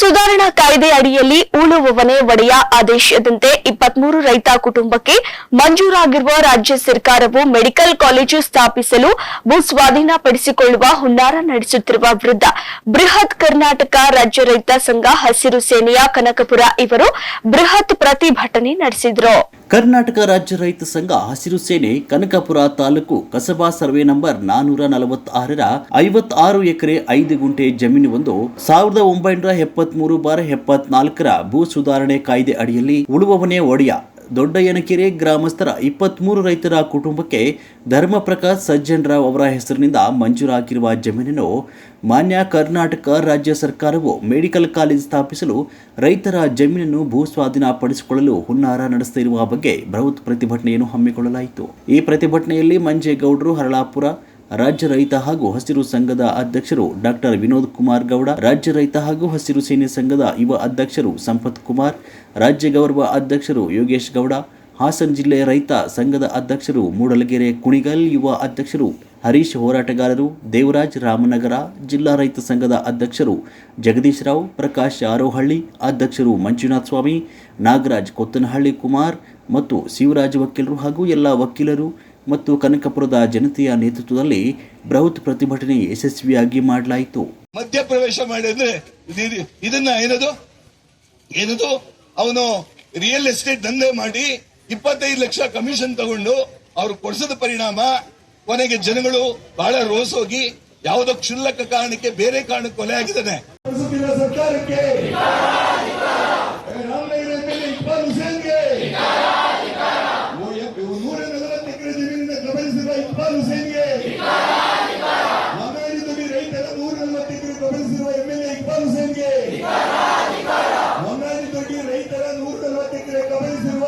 ಸುಧಾರಣಾ ಕಾಯ್ದೆ ಅಡಿಯಲ್ಲಿ ಉಳುವವನೇ ಒಡೆಯ ಆದೇಶದಂತೆ ಇಪ್ಪತ್ಮೂರು ರೈತ ಕುಟುಂಬಕ್ಕೆ ಮಂಜೂರಾಗಿರುವ ರಾಜ್ಯ ಸರ್ಕಾರವು ಮೆಡಿಕಲ್ ಕಾಲೇಜು ಸ್ಥಾಪಿಸಲು ಭೂ ಸ್ವಾಧೀನಪಡಿಸಿಕೊಳ್ಳುವ ಹುನ್ನಾರ ನಡೆಸುತ್ತಿರುವ ವಿರುದ್ಧ ಬೃಹತ್ ಕರ್ನಾಟಕ ರಾಜ್ಯ ರೈತ ಸಂಘ ಹಸಿರು ಸೇನೆಯ ಕನಕಪುರ ಇವರು ಬೃಹತ್ ಪ್ರತಿಭಟನೆ ನಡೆಸಿದರು. ಕರ್ನಾಟಕ ರಾಜ್ಯ ರೈತ ಸಂಘ ಹಸಿರು ಸೇನೆ, ಕನಕಪುರ ತಾಲೂಕು ಕಸಬಾ ಸರ್ವೆ ನಂಬರ್ ನಾನೂರ ನಲವತ್ತಾರರ ಐವತ್ತಾರು ಎಕರೆ ಐದು ಗುಂಟೆ ಜಮೀನು ಒಂದು, ಸಾವಿರದ ಒಂಬೈನೂರ ಎಪ್ಪತ್ಮೂರು ಬಾರ ಎಪ್ಪತ್ನಾಲ್ಕರ ಭೂ ಸುಧಾರಣೆ ಕಾಯ್ದೆ ಅಡಿಯಲ್ಲಿ ಉಳುವವನೇ ಒಡೆಯ. ದೊಡ್ಡಯ್ಯನಕೆರೆ ಗ್ರಾಮಸ್ಥರ ಇಪ್ಪತ್ಮೂರು ರೈತರ ಕುಟುಂಬಕ್ಕೆ ಧರ್ಮಪ್ರಕಾಶ್ ಸಜ್ಜನರಾವ್ ಅವರ ಹೆಸರಿನಿಂದ ಮಂಜೂರಾಗಿರುವ ಜಮೀನನ್ನು ಮಾನ್ಯ ಕರ್ನಾಟಕ ರಾಜ್ಯ ಸರ್ಕಾರವು ಮೆಡಿಕಲ್ ಕಾಲೇಜ್ ಸ್ಥಾಪಿಸಲು ರೈತರ ಜಮೀನನ್ನು ಭೂ ಸ್ವಾಧೀನಪಡಿಸಿಕೊಳ್ಳಲು ಹುನ್ನಾರ ನಡೆಸುತ್ತಿರುವ ಬಗ್ಗೆ ಬೃಹತ್ ಪ್ರತಿಭಟನೆಯನ್ನು ಹಮ್ಮಿಕೊಳ್ಳಲಾಯಿತು. ಈ ಪ್ರತಿಭಟನೆಯಲ್ಲಿ ಮಂಜೇಗೌಡರು ಹರಳಾಪುರ ರಾಜ್ಯ ರೈತ ಹಾಗೂ ಹಸಿರು ಸಂಘದ ಅಧ್ಯಕ್ಷರು ಡಾಕ್ಟರ್ ವಿನೋದ್ ಕುಮಾರ್ ಗೌಡ, ರಾಜ್ಯ ರೈತ ಹಾಗೂ ಹಸಿರು ಸೇನೆ ಸಂಘದ ಯುವ ಅಧ್ಯಕ್ಷರು ಸಂಪತ್ ಕುಮಾರ್, ರಾಜ್ಯ ಗೌರವ ಅಧ್ಯಕ್ಷರು ಯೋಗೇಶ್ ಗೌಡ, ಹಾಸನ ಜಿಲ್ಲೆ ರೈತ ಸಂಘದ ಅಧ್ಯಕ್ಷರು ಮೂಡಲಗೆರೆ ಕುಣಿಗಲ್, ಯುವ ಅಧ್ಯಕ್ಷರು ಹರೀಶ್ ಹೋರಾಟಗಾರರು ದೇವರಾಜ್ ರಾಮನಗರ, ಜಿಲ್ಲಾ ರೈತ ಸಂಘದ ಅಧ್ಯಕ್ಷರು ಜಗದೀಶ್ ರಾವ್, ಪ್ರಕಾಶ್ ಆರೋಹಳ್ಳಿ, ಅಧ್ಯಕ್ಷರು ಮಂಜುನಾಥ ಸ್ವಾಮಿ, ನಾಗರಾಜ್ ಕೊತ್ತನಹಳ್ಳಿ ಕುಮಾರ್ ಮತ್ತು ಶಿವರಾಜ್ ವಕೀಲರು ಹಾಗೂ ಎಲ್ಲ ವಕೀಲರು ಮತ್ತು ಕನಕಪುರದ ಜನತೆಯ ನೇತೃತ್ವದಲ್ಲಿ ಬೃಹತ್ ಪ್ರತಿಭಟನೆ ಯಶಸ್ವಿಯಾಗಿ ಮಾಡಲಾಯಿತು. ಮಧ್ಯಪ್ರವೇಶ ಮಾಡಿದ್ರೆ ಇದು- ಇದನ್ನ ಏನದು? ಏನದು? ಅವನು ರಿಯಲ್ ಎಸ್ಟೇಟ್ ದಂಧೆ ಮಾಡಿ ಇಪ್ಪತ್ತೈದು ಲಕ್ಷ ಕಮಿಷನ್ ತಗೊಂಡು ಅವರು ಕೊಡಿಸದ ಪರಿಣಾಮ ಕೊನೆಗೆ ಜನಗಳು ಬಹಳ ರೋಸ್ ಹೋಗಿ ಯಾವುದೋ ಕ್ಷುಲ್ಲಕ ಕಾರಣಕ್ಕೆ ಬೇರೆ ಕಾರಣಕ್ಕೆ ಕೊಲೆ ಆಗಿದ್ದಾನೆ. ಹುಸೇನ್ಗೆ ಹೊನ್ನಾಳಿ ದೊಡ್ಡಿ ರೈತರ ನೂರ ನಲವತ್ತು ಎಕರೆ ಕಬಳಿಸಿರುವ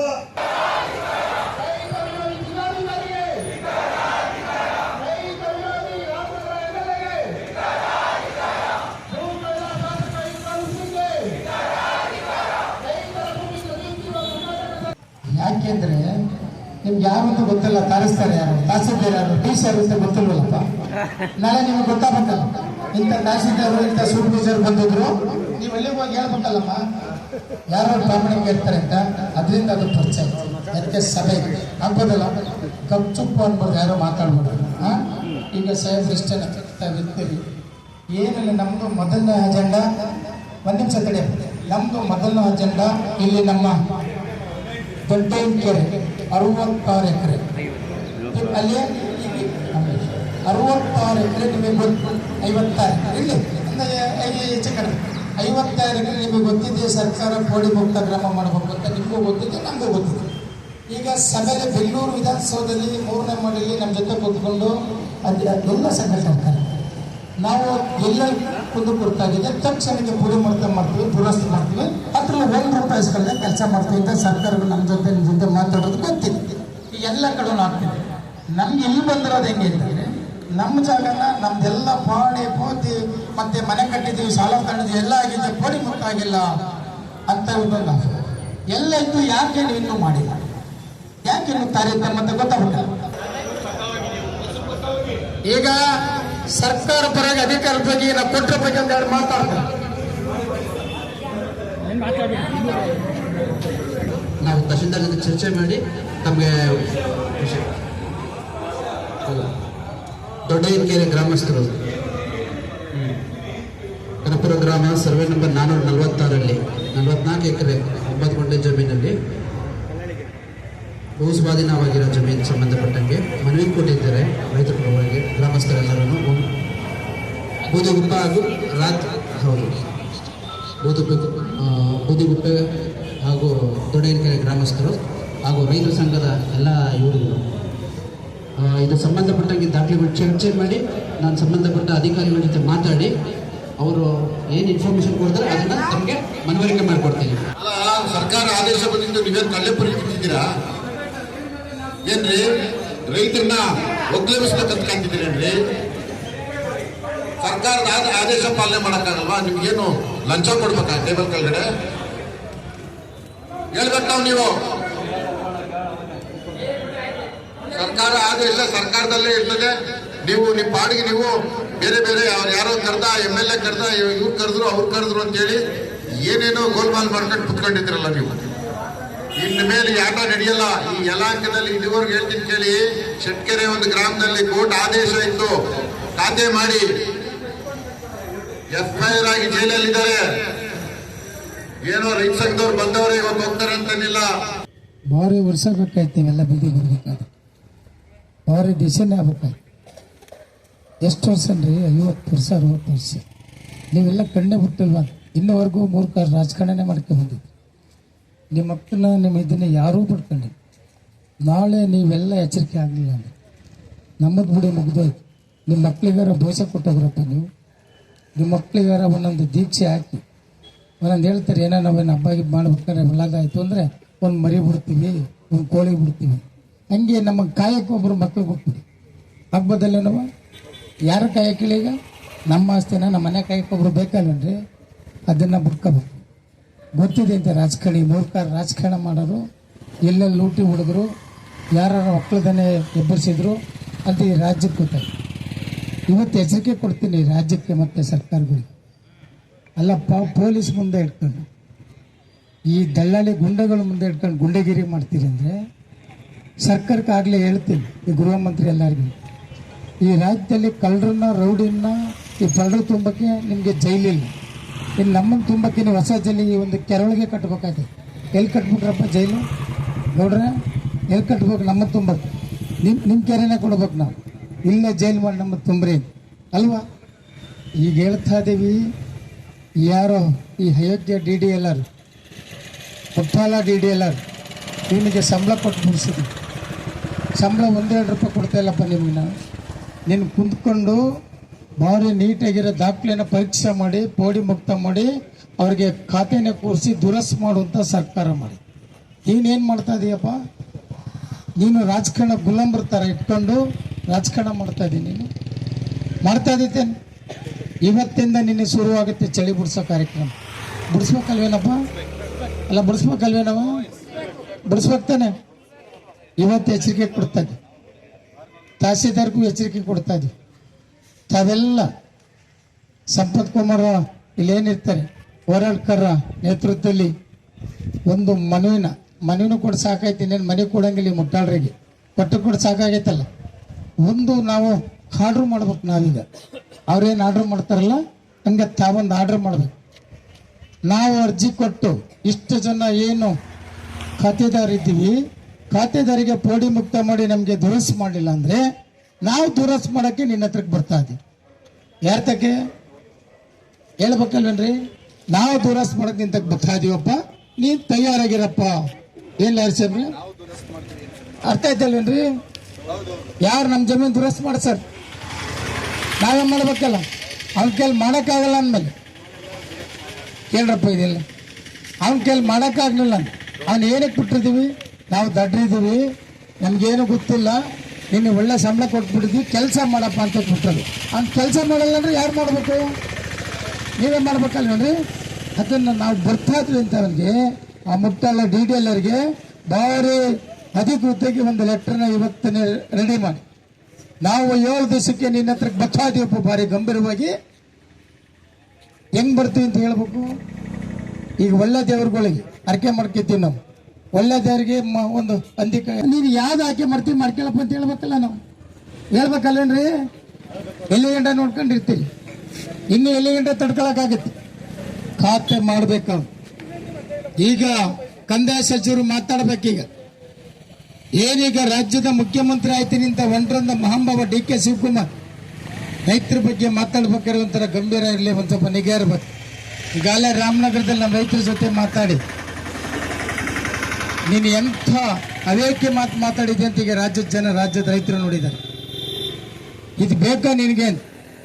ಯಾಕೆಂದ್ರೆ ನಿಮ್ಗೆ ಯಾರು ಅಂತ ಗೊತ್ತಿಲ್ಲ ತಾರಿಸ್ತಾರೆ ಯಾರು? ತಹಸೀಲ್ದಾರ್ ಯಾರು? ಟೀಚರ್ ಅಂತ ಗೊತ್ತಿಲ್ವಲ್ಲಪ್ಪ? ನಾಳೆ ನಿಮ್ಗೆ ಗೊತ್ತಾಗಬೇಕಲ್ಲ. ಇಂಥ ತಹಸೀಲ್ದಾರ್ ಇಂಥ ಸೂಪರ್ವೈಸರ್ ಬಂದಿದ್ರು, ನೀವು ಎಲ್ಲಿಗೆ ಹೋಗಿ ಹೇಳ್ಬೇಕಲ್ಲಮ್ಮ? ಯಾರು ಪ್ರಾಮಾಣಿಕ ಇರ್ತಾರೆ ಅಂತ, ಅದರಿಂದ ಅದು ಪರಿಚಯ ಅದಕ್ಕೆ ಸಭೆ ಆಗ್ಬೋದಲ್ಲ? ಕಪ್ ಚುಪ್ಪು ಅನ್ಬೋದು, ಯಾರೋ ಮಾತಾಡ್ಬೋದು. ಹಾ ಈಗ ಸಾಹೇಬ್ ಇಷ್ಟ ಇರ್ತೀವಿ ಏನಿಲ್ಲ ನಮ್ಮದು ಮೊದಲನೇ ಅಜೆಂಡಾ. ಒಂದು ನಿಮಿಷ ತಡೆ. ನಮ್ಮದು ಮೊದಲನೇ ಅಜೆಂಡಾ ಇಲ್ಲಿ ನಮ್ಮ ದೊಡ್ಡ ಕೆರೆ ಅರವತ್ತಾರು ಎಕರೆ. ಅಲ್ಲಿ, ಅರವತ್ತಾರು ಎಕರೆ ನಿಮಗೆ ಗೊತ್ತು. ಐವತ್ತಾರು ಇಲ್ಲಿ ಅಂದರೆ ಹೆಚ್ಚು ಕಡಿಮೆ ನಿಮಗೆ ಗೊತ್ತಿದೆ ಸರ್ಕಾರ ಕೋಡಿ ಮುಕ್ತ ಗ್ರಾಮ ಮಾಡಬೇಕು ಅಂತ ನಿಮಗೂ ಗೊತ್ತಿದೆ ನಮಗೂ ಗೊತ್ತಿದೆ ಈಗ ಸಭೆಯಲ್ಲಿ ಬೆಂಗಳೂರು ವಿಧಾನಸೌಧದಲ್ಲಿ ಮೂರನೇ ಮಾಡಲಿ ನಮ್ಮ ಜೊತೆ ಕೂತ್ಕೊಂಡು ಅದು ಎಲ್ಲ ಸಂಘಟನೆ ನಾವು ಎಲ್ಲ ಕುಂದು ಕೊಡ್ತಾಗಿದೆ ತಕ್ಷಣಕ್ಕೆ ಪುಡಿ ಮಾಡ್ತಾ ಮಾಡ್ತೀವಿ ದುರಸ್ತಿ ಮಾಡ್ತೀವಿ ಅದ್ರಲ್ಲಿ ಒಂದು ರೂಪಾಯಿ ಇಸ್ಕೊಳ್ಳದೆ ಕೆಲಸ ಮಾಡ್ತೀವಿ ಅಂತ ಸರ್ಕಾರಗಳು ನಮ್ಮ ಜೊತೆ ನಿಮ್ಮ ಜೊತೆ ಮಾತಾಡೋದು ಗೊತ್ತಿದೆ ಎಲ್ಲ ಕಡೆ ಆಗ್ತಿದೆ ನಮ್ಗೆ ಇಲ್ಲಿ ಬಂದಿರೋದು ಹೆಂಗೆ ಅಂತಂದ್ರೆ ನಮ್ಮ ಜಾಗನ ನಮ್ದೆಲ್ಲ ಪಾಡಿ ಪೋತಿ ಮತ್ತೆ ಮನೆ ಕಟ್ಟಿದ್ದೀವಿ, ಸಾಲ ತಗೊಂಡಿದ್ವಿ ಎಲ್ಲ ಆಗಿದೆ ಪೋಡಿ ಮುಟ್ಟಾಗಿಲ್ಲ ಅಂತ ನಾವು ಎಲ್ಲ ಇದ್ದು ಯಾಕೆ ನೀವು ಇನ್ನೂ ಮಾಡಿಲ್ಲ? ಯಾಕೆ ಇನ್ನು ಅಂತ ಮತ್ತೆ ಗೊತ್ತಾಗುತ್ತೆ ಈಗ ಸರ್ಕಾರ ಪರವಾಗಿ ಅಧಿಕಾರದ ಬಗ್ಗೆ ನಾವು ಕೊಟ್ಟರ ಬಗ್ಗೆ ಅಂತ ಹೇಳಿ ಮಾತಾಡ್ತಾರೆ ನಾವು ಚರ್ಚೆ ಮಾಡಿ ತಮಗೆ ದೊಡ್ಡಯ್ಯನಕೆರೆ ಗ್ರಾಮಸ್ಥರು. ಕನಪುರ ಗ್ರಾಮ, ಸರ್ವೆ ನಂಬರ್ ನಾನ್ನೂರ ನಲವತ್ತಾರಲ್ಲಿ, ನಲವತ್ನಾಲ್ಕು ಎಕರೆ ಒಂಬತ್ತು ಗುಂಟೆ ಜಮೀನಲ್ಲಿ ಭೂ ಸ್ವಾಧೀನವಾಗಿರೋ ಜಮೀನು ಸಂಬಂಧಪಟ್ಟಂಗೆ ಮನವಿ ಕೊಟ್ಟಿದ್ದಾರೆ ರೈತ ಪರವಾಗಿ ಗ್ರಾಮಸ್ಥರೆಲ್ಲರೂ ಬೂದಿಗುಪ್ಪ ಹಾಗೂ ರಾತ್ ಹೌದು. ಬೂದುಗುಪ್ಪೆ ಬೂದಿಗುಪ್ಪೆ ಹಾಗೂ ದೊಡ್ಡಯ್ಯನಕೆರೆ ಗ್ರಾಮಸ್ಥರು ಹಾಗೂ ರೈತ ಸಂಘದ ಎಲ್ಲ ಇವರುಗಳು ಇದು ಸಂಬಂಧಪಟ್ಟಂಗೆ ದಾಖಲೆಗಳು ಚರ್ಚೆ ಮಾಡಿ, ನಾನು ಸಂಬಂಧಪಟ್ಟ ಅಧಿಕಾರಿಗಳ ಜೊತೆ ಮಾತಾಡಿ, ಅವರು ಏನು ಇನ್ಫಾರ್ಮೇಶನ್ ಕೊಡ್ತಾರೆ ಅದನ್ನು ತಮಗೆ ಮನವರಿಕೆ ಮಾಡಿಕೊಡ್ತೀನಿ. ಸರ್ಕಾರ ಆದೇಶ ಬಂದಿದ್ದು ನೀವೇನು ಕಳ್ಳೆಪುರಿ ತಿಂತಿದ್ದೀರಾ ಏನ್ರಿ? ರೈತರನ್ನ ಒಗ್ಗೂಡಿಸ್ಬೇಕಂತ ಕಾಣ್ತಿದ್ದೀರೇನ್ರಿ ಸರ್ಕಾರದ ಆದ- ಆದೇಶ ಪಾಲನೆ ಮಾಡೋಕ್ಕಾಗಲ್ವಾ? ನಿಮ್ಗೇನು ಲಂಚ ಕೊಡ್ಬೇಕಾ ಟೇಬಲ್ ಕೆಳಗಡೆ? ಹೇಳ್ಬೇಕು ನಾವು ನೀವು. ಸರ್ಕಾರ ಆದೇಶ ಸರ್ಕಾರದಲ್ಲೇ ಇರ್ತದೆ. ನೀವು ನಿಮ್ಮ ಪಾಡಿಗೆ ನೀವು ಬೇರೆ ಬೇರೆ ಅವ್ರು ಯಾರೋ ಕರೆದ, ಎಂ ಎಲ್ ಎ ಕರೆದ ಇವ್ರು ಕರೆದ್ರು, ಅವ್ರು ಕರೆದ್ರು ಅಂತೇಳಿ ಏನೇನೋ ಗೋಲ್ಮಾಲ್ ಮಾಡ್ಕೊಂಡು ಕುತ್ಕೊಂಡಿದ್ರಲ್ಲ ನೀವು. ಇನ್ನು ಮೇಲೆ ಆಟ ನಡೆಯಲ್ಲ. ಈ ಯಲಾಂಕದಲ್ಲಿ ಇದುವರೆಗೂ ಹೇಳ್ತೀನಿ ಕೇಳಿ, ಶೆಟ್ಕೆರೆ ಒಂದು ಗ್ರಾಮದಲ್ಲಿ ಕೋರ್ಟ್ ಆದೇಶ ಇತ್ತು. ಖಾತೆ ಮಾಡಿ. ಎಫ್ಐಆರ್ ಆಗಿ ಜೈಲಲ್ಲಿದ್ದಾರೆ. ಏನೋ ರೈತ ಸಂಘದವ್ರು ಬಂದವರೇ ಇವತ್ತು ಹೋಗ್ತಾರೆ ಅಂತನಿಲ್ಲ. ಭಾರಿ ವರ್ಷ ಬೇಕಾಯ್ತು ಎಲ್ಲ ಬೀದಿ ಬರ್ಬೇಕಾದ್ರೆ. ಭಾರಿ ಡಿಸಿಷನ್ ಆಗ್ಬೇಕು ಎಷ್ಟು ವರ್ಷ ರೀ ಐವತ್ತು ವರ್ಷ, ಅರವತ್ತು ವರ್ಷ. ನೀವೆಲ್ಲ ಕಣ್ಣೇ ಬಿಟ್ಟಿಲ್ವ ಇನ್ನವರೆಗೂ ಮೂರು ಕಾರ್ ರಾಜಕಾರಣನೇ ಮಾಡ್ಕೊಂಡು ನಿಮ್ಮ ಮಕ್ಕಳನ್ನ, ನಿಮ್ಮ ಇದನ್ನ ಯಾರೂ ಬಿಡ್ಕೊಂಡಿಲ್ಲ ನಾಳೆ ನೀವೆಲ್ಲ ಎಚ್ಚರಿಕೆ ಆಗಲಿಲ್ಲ ಅಂದರೆ ನಮ್ಮದು ಬಿಡಿ ಮುಗಿದೋಯ್ತು. ನಿಮ್ಮ ಮಕ್ಕಳಿಗಾರ ದೋಷ ಕೊಟ್ಟೋಗ್ರಪ್ಪ ನೀವು. ನಿಮ್ಮ ಮಕ್ಕಳಿಗಾರ ಒಂದೊಂದು ದೀಕ್ಷೆ ಹಾಕಿ. ಒಂದೊಂದು ಹೇಳ್ತಾರೆ ಏನೋ ನಾವೇನು ಹಬ್ಬ ಗಿಬ್ಬ ಮಾಡ್ಬೇಕಾದ್ರೆ ಒಳಗಾಯಿತು ಅಂದರೆ ಒಂದು ಮರಿ ಬಿಡ್ತೀವಿ, ಒಂದು ಕೋಳಿ ಬಿಡ್ತೀವಿ. ಹಂಗೆ ನಮ್ಮ ಕಾಯಕ್ಕೆ ಒಬ್ಬರು ಮಕ್ಕಳು ಕೊಟ್ಬಿಡಿ ಹಬ್ಬದಲ್ಲೇನವ ಯಾರ ಕಾಯಕ್ಕಿಲ್ಲ ಈಗ? ನಮ್ಮ ಆಸ್ತಿನ ನಮ್ಮ ಮನೆ ಕಾಯಕ್ಕೆ ಒಬ್ಬರು ಬೇಕಲ್ವೇನ್ರಿ? ಅದನ್ನು ಬಿಟ್ಕೋಬೇಕು ಗೊತ್ತಿದೆ ಅಂತ ರಾಜಕಾರಣಿ, ಮೂರ್ಖ ರಾಜಕಾರಣ ಮಾಡೋರು, ಎಲ್ಲೆಲ್ಲಿ ಲೂಟಿ ಹೊಡೆದ್ರು ಯಾರ ಒಕ್ಕಲದನ್ನೇ ಎಬ್ಬರಿಸಿದ್ರು ಅಂತ ಈ ರಾಜ್ಯಕ್ಕೆ ಗೊತ್ತಾಯ್ತು. ಇವತ್ತು ಎಚ್ಚರಿಕೆ ಕೊಡ್ತೀನಿ ರಾಜ್ಯಕ್ಕೆ ಮತ್ತು ಸರ್ಕಾರಗಳಿಗೆ. ಅಲ್ಲಪ್ಪ ಪೊಲೀಸ್ ಮುಂದೆ ಇಟ್ಕೊಂಡು ಈ ದಲ್ಲಾಳಿ ಗುಂಡಗಳ ಮುಂದೆ ಇಟ್ಕೊಂಡು ಗುಂಡೆಗಿರಿ ಮಾಡ್ತೀರಿ ಅಂದರೆ ಸರ್ಕಾರಕ್ಕೆ ಆಗಲೇ ಹೇಳ್ತೀನಿ, ಈ ಗೃಹ ಮಂತ್ರಿ ಎಲ್ಲರಿಗೂ. ಈ ರಾಜ್ಯದಲ್ಲಿ ಕಳ್ಳರನ್ನ ರೌಡಿನ ಈ ಕಳ್ಳರು ತುಂಬಕ್ಕೆ ನಿಮಗೆ ಜೈಲಿಲ್ಲ. ಇನ್ನು ನಮ್ಮನ್ನು ತುಂಬಕ್ಕೆ ಹೊಸ ಜೈಲಿ ಈ ಒಂದು ಕೆರಳಿಗೆ ಕಟ್ಬೇಕಾಯ್ತು ಎಲ್ಲಿ ಕಟ್ಬಿಟ್ರಪ್ಪ ಜೈಲು? ನೋಡ್ರೆ ಎಲ್ಲಿ ಕಟ್ಬೇಕು ನಮ್ಮ ತುಂಬಕ್ಕೆ? ನಿಮ್ಮ ನಿಮ್ಮ ಕೆರೆನೇ ಕೊಡ್ಬೇಕು ನಾವು. ಇಲ್ಲೇ ಜೈಲು ಮಾಡಿ ನಮ್ಮ ತುಂಬ್ರಿ. ಅಲ್ವಾ? ಈಗ ಹೇಳ್ತಾ ಇದ್ದೀವಿ ಯಾರೋ ಈ Ayodhya D D L R Uppala D D L R ಇವನಿಗೆ ಸಂಬಳ ಕೊಟ್ಟು ಮುಗಿಸಿದ್ವಿ ಸಂಬಳ ಒಂದೆರಡು ರೂಪಾಯಿ ಕೊಡ್ತಾ ಇಲ್ಲಪ್ಪ ನಿಮಗೆ ನಾನು ನೀನು ಕುಂತ್ಕೊಂಡು ಭಾರಿ ನೀಟಾಗಿರೋ ದಾಖಲೆನ ಪರೀಕ್ಷೆ ಮಾಡಿ, ಪೋಡಿ ಮುಕ್ತ ಮಾಡಿ, ಅವ್ರಿಗೆ ಖಾತೆನ ಕೂರಿಸಿ ದುರಸ್ ಮಾಡುವಂಥ ಸರ್ಕಾರ ಮಾಡಿ. ನೀನೇನು ಮಾಡ್ತಾ ಇದೀಯಪ್ಪ? ನೀನು ರಾಜಕಾರಣ ಗುಲಾಮ್ರ ಥರ ಇಟ್ಕೊಂಡು ರಾಜಕಾರಣ ಮಾಡ್ತಾ ಇದ್ದೀನಿ ನೀನು? ಮಾಡ್ತಾ ಇದ್ದೀತೇನು ಇವತ್ತಿಂದ ನಿನ್ನೆ ಶುರುವಾಗುತ್ತೆ ಚಳಿ ಬಿಡಿಸೋ ಕಾರ್ಯಕ್ರಮ. ಬಿಡಿಸ್ಬೇಕಲ್ವೇನಪ್ಪ? ಅಲ್ಲ, ಬಿಡಿಸ್ಬೇಕಲ್ವೇನವ? ಬಿಡಿಸ್ಬೇಕು ತಾನೆ. ಇವತ್ತು ಎಚ್ಚರಿಕೆ ಕೊಡ್ತಾ ಇದ್ವಿ ತಹಸೀಲ್ದಾರ್ಗೂ ಎಚ್ಚರಿಕೆ ಕೊಡ್ತಾ ಇದ್ವಿ ತಾವೆಲ್ಲ ಸಂಪತ್ ಕುಮಾರ್ ಇಲ್ಲೇನಿರ್ತಾರೆ, ಹೋರಾಡ್ಕರ ನೇತೃತ್ವದಲ್ಲಿ ಒಂದು ಮನವಿನ ಮನೆಯೂ ಕೂಡ ಸಾಕಾಯ್ತು, ಇನ್ನೇನು ಮನೆ ಕೊಡಂಗಿಲ್ಲ ಮುಟ್ಟಾಳ್ರಿಗೆ. ಕೊಟ್ಟು ಕೂಡ ಸಾಕಾಗೈತಲ್ಲ. ಒಂದು ನಾವು ಆರ್ಡ್ರ್ ಮಾಡ್ಬೇಕು ನಾವೀಗ. ಅವ್ರೇನು ಆರ್ಡ್ರ್ ಮಾಡ್ತಾರಲ್ಲ, ಹಂಗೆ ತಾವೊಂದು ಆರ್ಡ್ರ್ ಮಾಡ್ಬೇಕು. ನಾವು ಅರ್ಜಿ ಕೊಟ್ಟು ಇಷ್ಟು ಜನ ಏನು ಖಾತೆದಾರ ಇದ್ದೀವಿ ಖಾತೆದಾರಿಗೆ ಪೋಡಿ ಮುಕ್ತ ಮಾಡಿ ನಮಗೆ ದುರಸ್ ಮಾಡಲಿಲ್ಲ ಅಂದರೆ ನಾವು ದುರಸ್ ಮಾಡೋಕ್ಕೆ ನಿನ್ನ ಹತ್ರಕ್ಕೆ ಬರ್ತಾ ಇದ್ದೀವಿ. ಯಾರ ತಕ್ಕೆ ಹೇಳ್ಬೇಕಲ್ವೇನ್ರಿ? ನಾವು ದುರಸ್ ಮಾಡಕ್ಕೆ ತಕ್ಕ ಬರ್ತಾ ಇದೀವಪ್ಪ. ನೀನು ತಯಾರಾಗಿರಪ್ಪ. ಏನ್ ಲಾರಿಸ್ರಿ ಅರ್ಥ ಆಯ್ತಲ್ವೇನ್ರಿ? ಯಾರು ನಮ್ಮ ಜಮೀನು ದುರಸ್ ಸರ್? ನಾವೇ ಮಾಡ್ಬೇಕಲ್ಲ? ಅವ್ನ ಕೈಲಿ ಮಾಡೋಕ್ಕಾಗಲ್ಲ ಅಂದಮೇಲೆ. ಕೇಳ್ರಪ್ಪ ಇದೆಲ್ಲ. ಅವ್ನ ಕೈಲಿ ಮಾಡೋಕ್ಕಾಗಲಿಲ್ಲ ಅವ್ನು ಏನಕ್ಕೆ ಬಿಟ್ಟಿರ್ತೀವಿ? ನಾವು ದಡ್ರಿದ್ದೀವಿ, ನಮಗೇನು ಗೊತ್ತಿಲ್ಲ. ನಿನ್ನೆ ಒಳ್ಳೆ ಸಂಬಳ ಕೊಟ್ಬಿಟ್ಟಿದ್ವಿ, ಕೆಲಸ ಮಾಡಪ್ಪ ಅಂತ ಕೊಟ್ಟರು ಅವ್ನು ಕೆಲಸ ಮಾಡಲ್ಲ ಅಂದರೆ ಯಾರು ಮಾಡಬೇಕು? ನೀವೇ ಮಾಡ್ಬೇಕಲ್ಲ ನೋಡ್ರಿ. ಅದನ್ನು ನಾವು ಬರ್ತಾ ಇದ್ವಿ ಅಂತ ಅವನಿಗೆ ಆ ಮುಟ್ಟಲ್ಲ ಡಿ ಡಿ ಎಲ್ಲರಿಗೆ ಭಾರಿ ಅಧಿಕೃತಕ್ಕೆ ಒಂದು ಲೆಟ್ರನ್ನ ಇವತ್ತನೇ ರೆಡಿ ಮಾಡಿ. ನಾವು ಏಳು ದಿವಸಕ್ಕೆ ನಿನ್ನ ಹತ್ರಕ್ಕೆ ಬರ್ತಾ ಭಾರಿ ಗಂಭೀರವಾಗಿ. ಹೆಂಗ್ ಬರ್ತೀವಿ ಅಂತ ಹೇಳ್ಬೇಕು? ಈಗ ಒಳ್ಳೆ ದೇವ್ರುಗಳಿಗೆ ಅರ್ಕೆ ಮಾಡ್ಕೊತೀವಿ ನಾವು. ಒಳ್ಳೆ ದೇವ್ರಿಗೆ ಮ- ಒಂದು ಅಂದಿಕ ನೀನು ಯಾವ್ದು ಆಕೆ ಮಾಡ್ತೀವಿ ಮಾಡ್ಕೊಳಪ್ಪ ಅಂತ ಹೇಳ್ಬೇಕಲ್ಲ ನಾವು. ಹೇಳ್ಬೇಕಲ್ಲೇನ್ರಿ? ಎಲ್ಲಿ ಗಂಟ ನೋಡ್ಕೊಂಡಿರ್ತೀರಿ. ಇನ್ನು ಎಲ್ಲಿ ಗಂಟ ತಡ್ಕೊಳಕ್ಕಾಗತ್ತೆ. ಖಾತೆ ಮಾಡ್ಬೇಕು. ಈಗ ಕಂದಾಯ ಸಚಿವರು ಮಾತಾಡ್ಬೇಕೀಗ. ಏನೀಗ ರಾಜ್ಯದ ಮುಖ್ಯಮಂತ್ರಿ ಆಯ್ತು ನಿಂತ ಒಂಟ್ರಂದ ಮಹಾಂಬಾವ ಡಿ ಕೆ ಶಿವಕುಮಾರ್ ರೈತರ ಬಗ್ಗೆ ಮಾತಾಡ್ಬೇಕಾದ್ರೆ ಒಂಥರ ಗಂಭೀರ ಇರಲಿ, ಒಂದು ಸ್ವಲ್ಪ ನಿಗಾ ಇರ್ಬೇಕು. ಈಗಾಗಲೇ ರಾಮನಗರದಲ್ಲಿ ನಮ್ಮ ರೈತರ ಜೊತೆ ಮಾತಾಡಿ. ನೀನು ಎಂಥ ಅವೇಕೆ ಮಾತು ಮಾತಾಡಿದೆ ಅಂತ ಈಗ ರಾಜ್ಯದ ಜನ, ರಾಜ್ಯದ ರೈತರು ನೋಡಿದ್ದಾರೆ. ಇದು ಬೇಕಾ ನಿನಗೆ?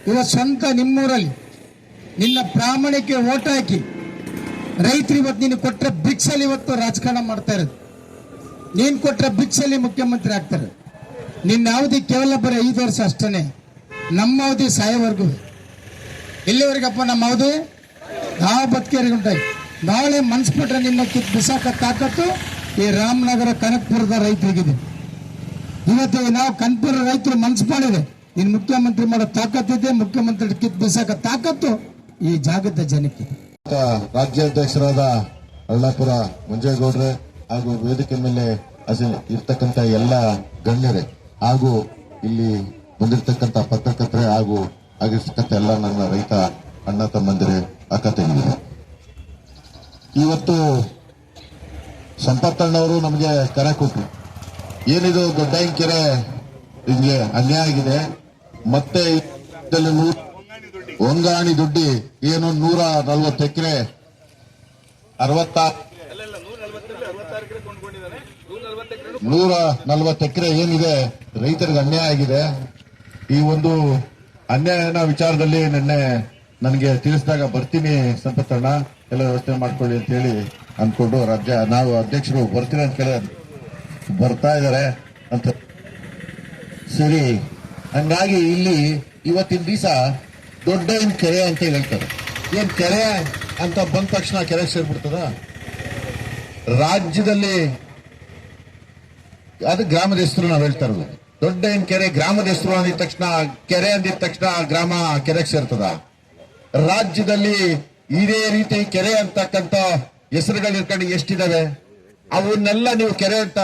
ಇವ ಸ್ವಂತ ನಿಮ್ಮೂರಲ್ಲಿ ನಿನ್ನ ಪ್ರಾಮಾಣಿಕ ಓಟ್ ಹಾಕಿ ರೈತರು ಇವತ್ತು ನೀನು ಕೊಟ್ಟರೆ ಬ್ರಿಕ್ಸಲ್ಲಿ ಇವತ್ತು ರಾಜಕಾರಣ ಮಾಡ್ತಾ ಇರೋದು. ನೀನು ಕೊಟ್ಟರೆ ಬ್ರಿಕ್ಸಲ್ಲಿ ಮುಖ್ಯಮಂತ್ರಿ ಆಗ್ತಾರೆ ನಿನ್ನ ಅವಧಿ ಕೇವಲ ಬರೀ ಐದು ವರ್ಷ ಅಷ್ಟೇ ನಮ್ಮ ಅವಧಿ ಸಾಯೋವರೆಗೂ. ಎಲ್ಲಿವರೆಗಪ್ಪ ನಮ್ಮ ಅವಧಿ? ನಾವು ಬದುಕೇರಿಗೆ ಉಂಟಾಗಿ ನಾಳೆ ಮನ್ಸ್ಬಿಟ್ರೆ ನಿನ್ನ ಕಿತ್ತು ಬಿಸಾಕ ತಾಕತ್ತು ಈ ರಾಮನಗರ ಕನಕಪುರದ ರೈತರಿಗಿದೆ. ಇವತ್ತು ನಾವು ಕನಕ್ಪುರ ರೈತರು ಮನ್ಸು ಮಾಡಿದೆ ಇನ್ನು ಮುಖ್ಯಮಂತ್ರಿ ಮಾಡೋ ತಾಕತ್ತಿದೆ ಮುಖ್ಯಮಂತ್ರಿ ಕಿತ್ ಬಿಸಾಕ ತಾಕತ್ತು ಈ ಜಾಗದ ಜನಕ್ಕೆ. ರಾಜ್ಯಾಧ್ಯಕ್ಷರಾದ ಅಳ್ಳಾಪುರ ಮಂಜೇಗೌಡ್ರೆ ಹಾಗೂ ವೇದಿಕೆ ಮೇಲೆ ಇರ್ತಕ್ಕಂಥ ಎಲ್ಲ ಗಣ್ಯರೇ ಹಾಗೂ ಇಲ್ಲಿ ಬಂದಿರತಕ್ಕಂಥ ಪತ್ರಕರ್ತರೆ ಹಾಗೂ ಆಗಿರ್ತಕ್ಕಂಥ ಎಲ್ಲ ನನ್ನ ರೈತ ಅಣ್ಣ ತಮ್ಮಂದಿರೇ, ಅಕ್ಕ ತಂಗಿರೆ. ಇವತ್ತು ಸಂಪತ್ತಣ್ಣವರು ನಮಗೆ ಕರೆ ಕೊಟ್ಟರು ಏನಿದು ದೊಡ್ಡ ಕೆರೆ ಇಲ್ಲಿ ಅನ್ಯಾಯ ಆಗಿದೆ. ಮತ್ತೆ ಒಂಗಾಣಿ ದುಡ್ಡಿ, ಏನು ನೂರ ನಲ್ವತ್ತು ಎಕರೆ ನೂರ ನಲ್ವತ್ತು ಎಕರೆ ಏನಿದೆ, ರೈತರಿಗೆ ಅನ್ಯಾಯ ಆಗಿದೆ. ಈ ಒಂದು ಅನ್ಯಾಯನ ವಿಚಾರದಲ್ಲಿ ನಿನ್ನೆ ನನಗೆ ತಿಳಿಸಿದಾಗ ಬರ್ತೀನಿ ಸಂಪತ್ತಣ್ಣ. ಎಲ್ಲ ವ್ಯವಸ್ಥೆ ಮಾಡ್ಕೊಳ್ಳಿ ಅಂತ ಹೇಳಿ ಅನ್ಕೊಂಡು ರಾಜ್ಯ ನಾವು ಅಧ್ಯಕ್ಷರು ಬರ್ತೀರ ಅಂತ ಕೇಳ ಬರ್ತಾ ಇದ್ದಾರೆ ಅಂತ. ಸರಿ, ಹಂಗಾಗಿ ಇಲ್ಲಿ ಇವತ್ತಿನ ದಿವಸ ದೊಡ್ಡ ಏನ್ ಕೆರೆ ಅಂತ ಹೇಳ್ತಾರೆ. ಏನ್ ಕೆರೆ ಅಂತ ಬಂದ ತಕ್ಷಣ ಕೆರೆ ಸೇರ್ಬಿಡ್ತದ? ರಾಜ್ಯದಲ್ಲಿ ಅದು ಗ್ರಾಮದ ಹೆಸರು ನಾವು ಹೇಳ್ತಾ ಇರೋದು. ದೊಡ್ಡ ಏನ್ ಕೆರೆ ಗ್ರಾಮದ ಹೆಸರು ಅಂದಿದ ತಕ್ಷಣ, ಕೆರೆ ಅಂದಿದ ತಕ್ಷಣ ಗ್ರಾಮ ಕೆರೆಗೆ ಸೇರ್ತದ. ರಾಜ್ಯದಲ್ಲಿ ಇದೇ ರೀತಿ ಕೆರೆ ಅಂತಕ್ಕಂತ ಹೆಸರುಗಳು ಇರ್ಕೊಂಡು ಎಷ್ಟಿದಾವೆ? ಅವನ್ನೆಲ್ಲ ನೀವು ಕೆರೆ ಅಂತ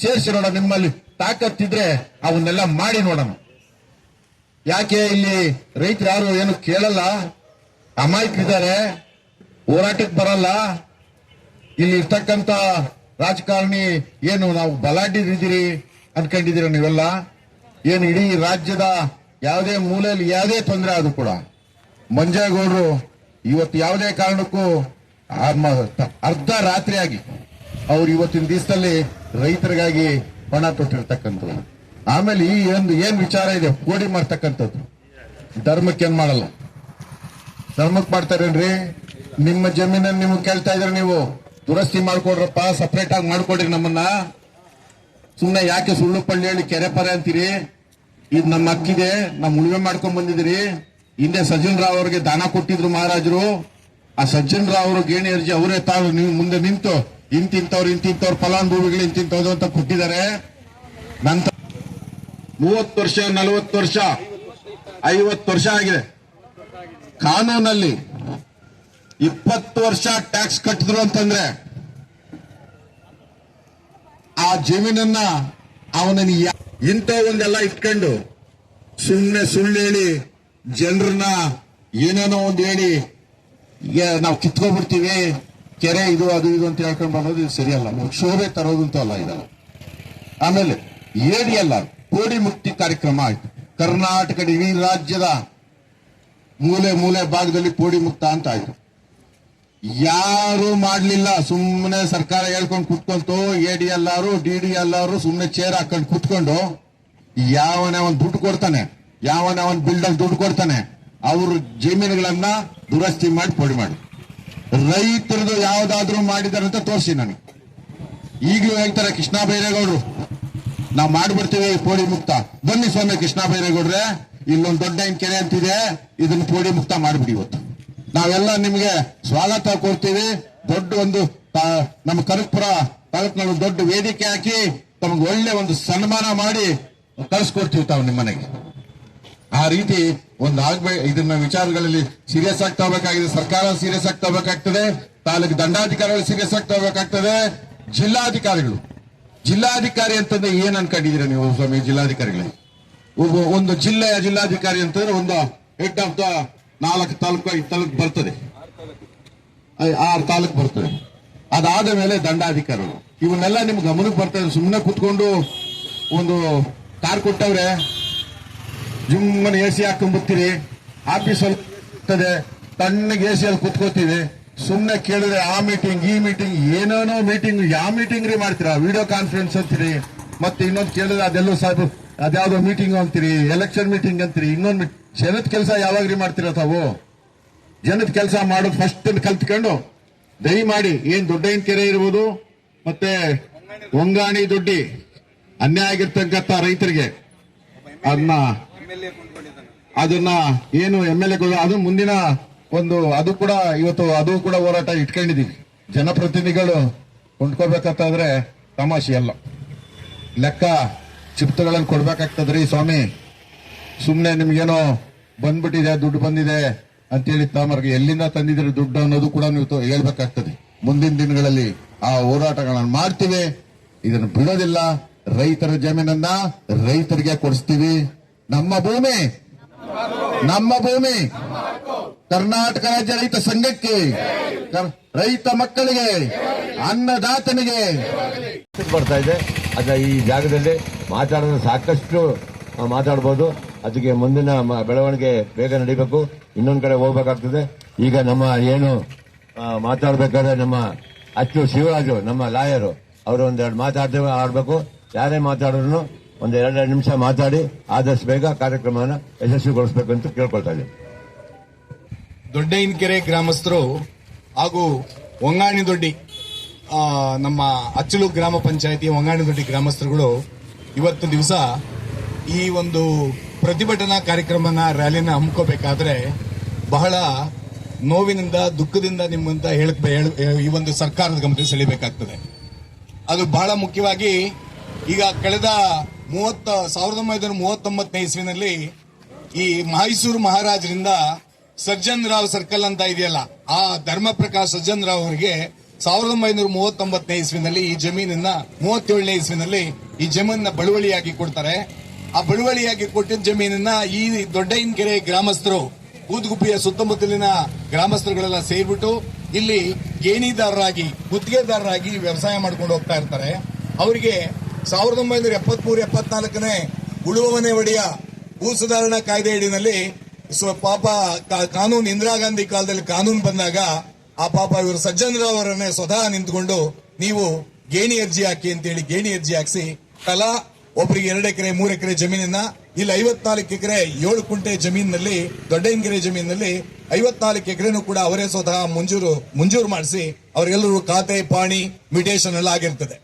ಸೇರಿಸಿ ನೋಡ ನಿಮ್ಮಲ್ಲಿ ತಾಕತ್ತಿದ್ರೆ ಅವನ್ನೆಲ್ಲ ಮಾಡಿ ನೋಡೋಣ. ಯಾಕೆ ಇಲ್ಲಿ ರೈತರು ಯಾರು ಏನು ಕೇಳಲ್ಲ? ಅಮಾಯಕರಿದ್ದಾರೆ ಹೋರಾಟಕ್ಕೆ ಬರಲ್ಲ. ಇಲ್ಲಿ ಇರ್ತಕ್ಕಂತ ರಾಜಕಾರಣಿ ಏನು, ನಾವು ಬಲಾಢ್ಯರಿದ್ದೀರಿ ಅನ್ಕೊಂಡಿದ್ದೀರ ನೀವೆಲ್ಲ? ಏನು ಇಡೀ ರಾಜ್ಯದ ಯಾವುದೇ ಮೂಲೆಯಲ್ಲಿ ಯಾವುದೇ ತೊಂದರೆ ಆದ್ರೂ ಕೂಡ, ಮಂಜೇಗೌಡರು ಇವತ್ತು ಯಾವುದೇ ಕಾರಣಕ್ಕೂ ಅರ್ಧ ರಾತ್ರಿಯಾಗಿ ಅವ್ರು ಇವತ್ತಿನ ದಿವಸದಲ್ಲಿ ರೈತರಿಗಾಗಿ ಪಣ ತೊಟ್ಟಿರ್ತಕ್ಕಂಥದ್ದು ಆಮೇಲೆ ಈ ಒಂದು ಏನ್ ವಿಚಾರ ಇದೆ? ಕೋಡಿ ಮಾಡ್ತಕ್ಕಂಥದ್ದು ಧರ್ಮಕ್ಕೆ ಏನ್ ಮಾಡಲ್ಲ? ಧರ್ಮಕ್ಕೆ ಮಾಡ್ತಾರೇನ್ರಿ? ನಿಮ್ಮ ಜಮೀನನ್ನು ನಿಮ್ಗೆ ಕೇಳ್ತಾ ಇದ್ರೆ ನೀವು ದುರಸ್ತಿ ಮಾಡ್ಕೊಡ್ರಪ್ಪ ಸಪ್ರೇಟ್ ಆಗಿ ಮಾಡ್ಕೊಡ್ರಿ ನಮ್ಮನ್ನ. ಸುಮ್ಮನೆ ಯಾಕೆ ಸುಳ್ಳು ಪಳ್ಳಿ ಹೇಳಿ ಕೆರೆ ಪರೆ ಅಂತೀರಿ? ಇದು ನಮ್ಮ ಅಕ್ಕಿದೆ ನಮ್ಮ ಉಳುಮೆ ಮಾಡ್ಕೊಂಡ್ ಬಂದಿದಿರಿ ಹಿಂದೆ ಸಜೀನ್ ರಾವ್ ಅವ್ರಿಗೆ ದಾನ ಕೊಟ್ಟಿದ್ರು ಮಹಾರಾಜರು. ಆ ಸಜ್ಜನ್ ರಾವ್ ಅವರು, ಗೇಣಿ ಅರ್ಜಿ ಅವರೇ ತಾವು ನೀವು ಮುಂದೆ ನಿಂತು ಇಂತಿಂತವ್ರು ಇಂತಿಂತವ್ರು ಫಲಾನುಭವಿಗಳು ಇಂತಿಂತವ್ರು ಅಂತ ಕೊಟ್ಟಿದ್ದಾರೆ. ನಂತರ ಮೂವತ್ತು ವರ್ಷ, ನಲವತ್ತು ವರ್ಷ, ಐವತ್ತು ವರ್ಷ ಆಗಿದೆ. ಕಾನೂನಲ್ಲಿ ಇಪ್ಪತ್ತು ವರ್ಷ ಟ್ಯಾಕ್ಸ್ ಕಟ್ಟಿದ್ರು ಅಂತಂದ್ರೆ ಆ ಜಮೀನನ್ನ ಅವನನ್ನು ಇಂಥ ಒಂದೆಲ್ಲ ಇಟ್ಕೊಂಡು ಸುಮ್ಮನೆ ಸುಳ್ಳು ಹೇಳಿ, ಜನರನ್ನ ಏನೇನೋ ಒಂದು ಹೇಳಿ ನಾವು ಕಿತ್ಕೊಂಡ್ಬಿಡ್ತೀವಿ, ಕೆರೆ ಇದು, ಅದು ಇದು ಅಂತ ಹೇಳ್ಕೊಂಡು ಬರೋದು ಇದು ಸರಿಯಲ್ಲ. ನಾವು ಶೋಭೆ ತರೋದಂತೂ ಅಲ್ಲ ಇದಲ್ಲ. ಆಮೇಲೆ ಏಡಿ ಅಲ್ಲ ಕೋಡಿ ಮುಕ್ತಿ ಕಾರ್ಯಕ್ರಮ ಆಯ್ತು. ಕರ್ನಾಟಕ ಇಡೀ ರಾಜ್ಯದ ಮೂಲೆ ಮೂಲೆ ಭಾಗದಲ್ಲಿ ಕೋಡಿ ಮುಕ್ತ ಅಂತ ಆಯ್ತು. ಯಾರು ಮಾಡ್ಲಿಲ್ಲ. ಸುಮ್ಮನೆ ಸರ್ಕಾರ ಹೇಳ್ಕೊಂಡು ಕುತ್ಕೊಂತು, ಎ ಡಿ ಎಲ್ಲಾರು ಡಿ ಡಿ ಎಲ್ಲಾರು ಸುಮ್ಮನೆ ಚೇರ್ ಹಾಕೊಂಡು ಕುತ್ಕೊಂಡು, ಯಾವನೇ ಅವನ್ ದುಡ್ಡು ಕೊಡ್ತಾನೆ, ಯಾವನೇ ಅವನ್ ಬಿಲ್ಡಲ್ಲಿ ದುಡ್ಡು ಕೊಡ್ತಾನೆ ಅವ್ರ ಜಮೀನುಗಳನ್ನ ದುರಸ್ತಿ ಮಾಡಿ ಪೋಡಿ ಮಾಡಿ. ರೈತರದು ಯಾವ್ದಾದ್ರು ಮಾಡಿದಾರೆ ಅಂತ ತೋರಿಸಿ ನನಗೆ. ಈಗಲೂ ಹೇಳ್ತಾರೆ ಕೃಷ್ಣ ಬೈರೇಗೌಡರು, ನಾವು ಮಾಡ್ಬಿಡ್ತೀವಿ ಪೋಡಿ ಮುಕ್ತ. ಬನ್ನಿ ಸ್ವಾಮಿ ಕೃಷ್ಣ ಬೈರೇಗೌಡ್ರೆ, ಇಲ್ಲೊಂದು ದೊಡ್ಡ ಏನ್ ಕೆರೆ ಅಂತಿದೆ, ಇದನ್ನ ಪೋಡಿ ಮುಕ್ತ ಮಾಡಿಬಿಡಿ ಇವತ್ತು. ನಾವೆಲ್ಲ ನಿಮ್ಗೆ ಸ್ವಾಗತ ಕೊಡ್ತೀವಿ ದೊಡ್ಡ ಒಂದು ನಮ್ಮ ಕನಕಪುರ ತಾಲೂಕಿನ ದೊಡ್ಡ ವೇದಿಕೆ ಹಾಕಿ ತಮಗೆ ಒಳ್ಳೆ ಒಂದು ಸನ್ಮಾನ ಮಾಡಿ ಕಳಿಸ್ಕೊಡ್ತೀವಿ ತಾವು ನಿಮ್ಮನೆಗೆ. ಆ ರೀತಿ ಒಂದು ಆಗ್ಬೇಕು ಇದನ್ನ ವಿಚಾರಗಳಲ್ಲಿ ಸೀರಿಯಸ್ ಆಗಿ ತಗೋಬೇಕಾಗಿದೆ. ಸರ್ಕಾರ ಸೀರಿಯಸ್ ಆಗಿ ತಗೋಬೇಕಾಗ್ತದೆ. ತಾಲೂಕು ದಂಡಾಧಿಕಾರಿಗಳು ಸೀರಿಯಸ್ ಆಗಿ ತಗೋಬೇಕಾಗ್ತದೆ. ಜಿಲ್ಲಾಧಿಕಾರಿಗಳು. ಜಿಲ್ಲಾಧಿಕಾರಿ ಅಂತಂದ್ರೆ ಏನ್ ಅನ್ಕೊಂಡಿದ್ದೀರಾ ನೀವು ಸ್ವಾಮಿ ಜಿಲ್ಲಾಧಿಕಾರಿಗಳೇ ಒಬ್ಬ ಒಂದು ಜಿಲ್ಲೆಯ ಜಿಲ್ಲಾಧಿಕಾರಿ ಅಂತಂದ್ರೆ ಒಂದು ಹೆಡ್ ಆಫ್ ದ ನಾಲ್ಕು ತಾಲೂಕು, ಐದು ತಾಲೂಕು ಬರ್ತದೆ. ಆರು ತಾಲೂಕು ಬರ್ತದೆ. ಅದಾದ ಮೇಲೆ ದಂಡಾಧಿಕಾರಿಗಳು. ಇವನ್ನೆಲ್ಲ ನಿಮ್ಗೆ ಗಮನಕ್ಕೆ ಬರ್ತದೆ ಸುಮ್ಮನೆ ಕುತ್ಕೊಂಡು ಒಂದು ಕಾರ್ ಕೊಟ್ಟವ್ರೆ ಜುಮ್ಮನೆ ಎ ಸಿ ಹಾಕೊಂಡ್ಬಿಡ್ತೀರಿ. ಆಫೀಸಲ್ಲಿ ಇರ್ತದೆ ತಣ್ಣಗೆ ಎ ಸಿಯಲ್ಲಿ ಕುತ್ಕೋತೀವಿ. ಸುಮ್ಮನೆ ಕೇಳಿದ್ರೆ ಆ ಮೀಟಿಂಗ್ ಈ ಮೀಟಿಂಗ್ ಏನೇನೋ ಮೀಟಿಂಗ್ ಯಾವ ಮೀಟಿಂಗ್ ರೀ ಮಾಡ್ತೀರಾ? ವಿಡಿಯೋ ಕಾನ್ಫರೆನ್ಸ್ ಅಂತೀರಿ. ಮತ್ತೆ ಇನ್ನೊಂದು ಕೇಳಿದ್ರೆ ಅದೆಲ್ಲೋ ಸಾಹೇಬ್ ಅದ್ಯಾವುದೋ ಮೀಟಿಂಗ್ ಅಂತೀರಿ ಎಲೆಕ್ಷನ್ ಮೀಟಿಂಗ್ ಅಂತೀರಿ, ಇನ್ನೊಂದು ಜನದ ಕೆಲಸ ಯಾವಾಗ ರೀ ಮಾಡ್ತೀರಾ ತಾವು? ಜನದ ಕೆಲಸ ಮಾಡೋದು ಫಸ್ಟ್ ಕಲ್ತ್ಕೊಂಡು ದಯಮಾಡಿ, ಏನ್ ದೊಡ್ಡ ಕೆರೆ ಇರ್ಬೋದು, ಮತ್ತೆ ಒಂಗಾಣಿ ದೊಡ್ಡಿ, ಅನ್ಯಾಯ ಆಗಿರ್ತಕ್ಕಂಥ ರೈತರಿಗೆ ಅದನ್ನ ಅದನ್ನ ಏನು ಎಂ ಎಲ್ ಎ ಅದು ಮುಂದಿನ ಒಂದು ಅದು ಕೂಡ ಇವತ್ತು ಅದು ಕೂಡ ಹೋರಾಟ ಇಟ್ಕೊಂಡಿದೀವಿ. ಜನಪ್ರತಿನಿಧಿಗಳು ಕೊಂಡ್ಕೋಬೇಕಂತಂದ್ರೆ ತಮಾಷೆ ಅಲ್ಲ. ಲೆಕ್ಕ ಚಿಪ್ತಗಳನ್ನು ಕೊಡ್ಬೇಕಾಗ್ತದ್ರಿ ಸ್ವಾಮಿ. ಸುಮ್ಮನೆ ನಿಮ್ಗೇನೋ ಬಂದ್ಬಿಟ್ಟಿದೆ, ದುಡ್ಡು ಬಂದಿದೆ ಅಂತೇಳಿ ತಾಮರ್ಗೆ ಎಲ್ಲಿಂದ ತಂದಿದ್ರೆ ದುಡ್ಡು ಅನ್ನೋದು ಕೂಡ ನೀವು ಹೇಳ್ಬೇಕಾಗ್ತದೆ. ಮುಂದಿನ ದಿನಗಳಲ್ಲಿ ಆ ಹೋರಾಟಗಳನ್ನು ಮಾಡ್ತೀವಿ. ಇದನ್ನು ಬಿಡೋದಿಲ್ಲ. ರೈತರ ಜಮೀನನ್ನ ರೈತರಿಗೆ ಕೊಡಿಸ್ತೀವಿ. ನಮ್ಮ ಭೂಮಿ. ನಮ್ಮ ಭೂಮಿ. ಕರ್ನಾಟಕ ರಾಜ್ಯ ರೈತ ಸಂಘಕ್ಕೆ ರೈತ ಮಕ್ಕಳಿಗೆ, ಅನ್ನದಾತನಿಗೆ. ಬರ್ತಾ ಇದೆ. ಅದ ಈ ಜಾಗದಲ್ಲಿ ಮಾತಾಡೋದು ಸಾಕಷ್ಟು ಮಾತಾಡ್ಬೋದು. ಅದಕ್ಕೆ ಮುಂದಿನ ಬೆಳವಣಿಗೆ ಬೇಗ ನಡಿಬೇಕು. ಇನ್ನೊಂದು ಕಡೆ ಹೋಗ್ಬೇಕಾಗ್ತದೆ. ಈಗ ನಮ್ಮ ಏನು ಮಾತಾಡಬೇಕಾದ್ರೆ ಮಾತಾಡ್ಬೇಕಾದ್ರೆ ನಮ್ಮ ಅಚ್ಚು ಶಿವರಾಜು, ನಮ್ಮ ಲಾಯರು. ಅವರು ಒಂದೆರಡು ಮಾತಾಡ್ತೇವೆ ಆಡ್ಬೇಕು. ಯಾರೇ ಮಾತಾಡಿದ್ರು ಒಂದ್ ಎರಡೆರಡು ನಿಮಿಷ ಮಾತಾಡಿ, ಆದಷ್ಟು ಬೇಗ ಕಾರ್ಯಕ್ರಮನ ಯಶಸ್ವಿಗೊಳಿಸಬೇಕು ಅಂತ ಕೇಳ್ಕೊಳ್ತಾ ಇದ್ದೀನಿ. ದೊಡ್ಡಯ್ಯನಕೆರೆ ಗ್ರಾಮಸ್ಥರು ಹಾಗೂ ದೊಡ್ಡಿ ನಮ್ಮ ಅಚ್ಚಲು ಗ್ರಾಮ ಪಂಚಾಯತಿ ದೊಡ್ಡಿ ಗ್ರಾಮಸ್ಥರುಗಳು ಇವತ್ತು ದಿವಸ ಈ ಒಂದು ಪ್ರತಿಭಟನಾ ಕಾರ್ಯಕ್ರಮನ ರ್ಯಾಲಿನ ಹಮ್ಮಿಕೋಬೇಕಾದ್ರೆ ಬಹಳ ನೋವಿನಿಂದ, ದುಃಖದಿಂದ ನಿಮ್ಮಂತ ಹೇಳ- ಈ ಒಂದು ಸರ್ಕಾರದ ಗಮನ ಸೆಳಿಬೇಕಾಗ್ತದೆ. ಅದು ಬಹಳ ಮುಖ್ಯವಾಗಿ ಈಗ ಕಳೆದ ಮೂವತ್ತ, ಸಾವಿರದ ಒಂಬೈನೂರ ಮೂವತ್ತೊಂಬತ್ತನೇ ಇಸ್ವಿನಲ್ಲಿ ಈ ಮೈಸೂರು ಮಹಾರಾಜರಿಂದ ಸಜ್ಜನ್ ರಾವ್ ಸರ್ಕಲ್ ಅಂತ ಇದೆಯಲ್ಲ, ಆ ಧರ್ಮ ಪ್ರಕಾಶ್ ಸಜ್ಜನ್ ರಾವ್ ಅವರಿಗೆ ಸಾವಿರದ ಒಂಬೈನೂರ ಮೂವತ್ತೊಂಬತ್ತನೇ ಇಸ್ವಿನಲ್ಲಿ ಈ ಜಮೀನನ್ನ, ಮೂವತ್ತೇಳನೇ ಇಸ್ವಿನಲ್ಲಿ ಈ ಜಮೀನನ್ನ ಬಳುವಳಿಯಾಗಿ ಕೊಡ್ತಾರೆ. ಆ ಬಳುವಳಿಯಾಗಿ ಕೊಟ್ಟಿದ್ದ ಜಮೀನನ್ನ ಈ ದೊಡ್ಡಯ್ಯನಕೆರೆ ಗ್ರಾಮಸ್ಥರು, ಕೂದ್ಗುಪ್ಪಿಯ ಸುತ್ತಮುತ್ತಲಿನ ಗ್ರಾಮಸ್ಥರುಗಳೆಲ್ಲ ಸೇರ್ಬಿಟ್ಟು ಇಲ್ಲಿ ಗೇಣಿದಾರರಾಗಿ, ಗುತ್ತಿಗೆದಾರರಾಗಿ ವ್ಯವಸಾಯ ಮಾಡ್ಕೊಂಡು ಹೋಗ್ತಾ ಇರ್ತಾರೆ. ಅವರಿಗೆ ಸಾವಿರದ ಒಂಬೈನೂರ ಎಪ್ಪತ್ಮೂರು, ಎಪ್ಪತ್ನಾಲ್ಕನೇ ಉಳುವವನೆ ಒಡೆಯ ಭೂ ಸುಧಾರಣಾ ಕಾಯ್ದೆಯಡಿನಲ್ಲಿ ಪಾಪ ಕಾನೂನು, ಇಂದಿರಾ ಗಾಂಧಿ ಕಾಲದಲ್ಲಿ ಕಾನೂನು ಬಂದಾಗ ಆ ಪಾಪ ಇವರು ಸಜ್ಜನರಾವ್ ಅವರನ್ನೇ ಸ್ವತಃ ನಿಂತ್ಕೊಂಡು ನೀವು ಗೇಣಿ ಅರ್ಜಿ ಹಾಕಿ ಅಂತೇಳಿ ಗೇಣಿ ಅರ್ಜಿ ಹಾಕಿಸಿ, ತಲಾ ಒಬ್ಬರಿಗೆ ಎರಡು ಎಕರೆ, ಮೂರು ಎಕರೆ ಜಮೀನನ್ನ, ಇಲ್ಲಿ ಐವತ್ನಾಲ್ಕು ಎಕರೆ, ಏಳು ಕುಂಟೆ ಜಮೀನಿನಲ್ಲಿ ದೊಡ್ಡಂಗೆರೆ ಜಮೀನಿನಲ್ಲಿ ಐವತ್ನಾಲ್ಕು ಎಕರೆನೂ ಕೂಡ ಅವರೇ ಸ್ವತಃ ಮುಂಜೂರು ಮುಂಜೂರು ಮಾಡಿಸಿ, ಅವರೆಲ್ಲರೂ ಖಾತೆ, ಪಾಣಿ ಮಿಟೇಷನ್ ಎಲ್ಲ ಆಗಿರ್ತದೆ.